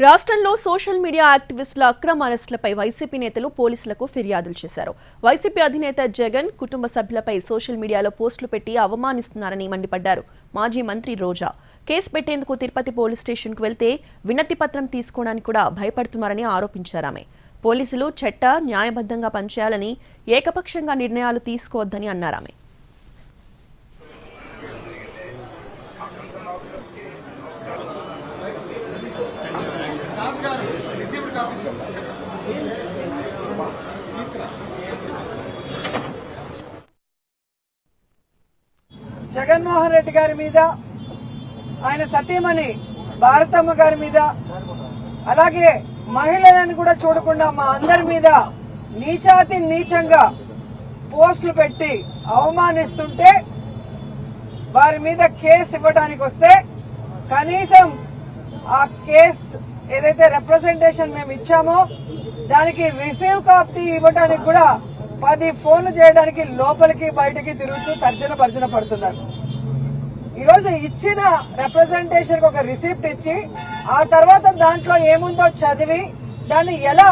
రాష్ట్రంలో social media యాక్టివిస్టుల అక్రమ అరెస్టులపై YCP నేతలు పోలీసులకు ఫిర్యాదులు చేశారు. వైసీపీ అధినేత జగన్ కుటుంబ సభ్యులపై సోషల్ మీడియాలో పోస్టులు పెట్టి అవమానిస్తున్నారని మండిపడ్డారు మాజీ మంత్రి రోజా. కేసు పెట్టేందుకు తిరుపతి పోలీస్ స్టేషన్కు వెళ్తే వినతి పత్రం తీసుకోవడానికి కూడా భయపడుతున్నారని ఆరోపించారామె పోలీసులు చట్ట న్యాయబద్ధంగా పనిచేయాలని ఏకపక్షంగా నిర్ణయాలు తీసుకోవద్దని అన్నారు జగన్మోహన్ రెడ్డి గారి మీద ఆయన సతీమణి భారతమ్మ గారి మీద అలాగే మహిళలను కూడా చూడకుండా మా అందరి మీద నీచాతి నీచంగా పోస్టులు పెట్టి అవమానిస్తుంటే వారి మీద కేసు ఇవ్వడానికి వస్తే కనీసం ఆ కేసు ఏదైతే రిప్రజెంటేషన్ మేము ఇచ్చామో దానికి రిసీవ్ కాపీ ఇవ్వడానికి కూడా పది ఫోన్లు చేయడానికి లోపలికి బయటకి తిరుగుతూ తర్జన భర్జన పడుతున్నారు. ఈరోజు ఇచ్చిన రిప్రజెంటేషన్ ఒక రిసిప్ట్ ఇచ్చి ఆ తర్వాత దాంట్లో ఏముందో చదివి దాన్ని ఎలా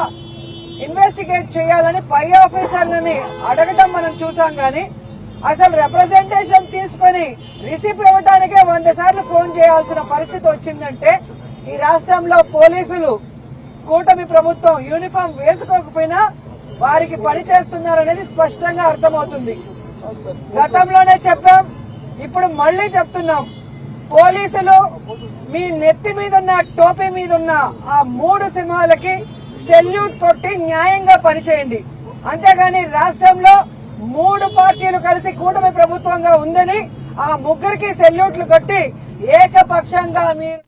ఇన్వెస్టిగేట్ చేయాలని పై ఆఫీసర్లని అడగటం మనం చూసాం గాని అసలు రిప్రజెంటేషన్ తీసుకొని రిసిప్ట్ ఇవ్వడానికే వంద సార్లు ఫోన్ చేయాల్సిన పరిస్థితి వచ్చిందంటే ఈ రాష్ట్రంలో పోలీసులు కూటమి ప్రభుత్వం యూనిఫామ్ వేసుకోకపోయినా వారికి పని చేస్తున్నారనేది స్పష్టంగా అర్థమవుతుంది. గతంలోనే చెప్పాం ఇప్పుడు మళ్ళీ చెప్తున్నాం. పోలీసులు మీ నెత్తి మీద ఉన్న టోపీ మీద ఉన్న ఆ మూడు సింహాలకి సెల్యూట్ కొట్టి న్యాయంగా పనిచేయండి. అంతేగాని రాష్ట్రంలో మూడు పార్టీలు కలిసి కూటమి ప్రభుత్వంగా ఉందని ఆ ముగ్గురికి సెల్యూట్లు కొట్టి ఏకపక్షంగా మీరు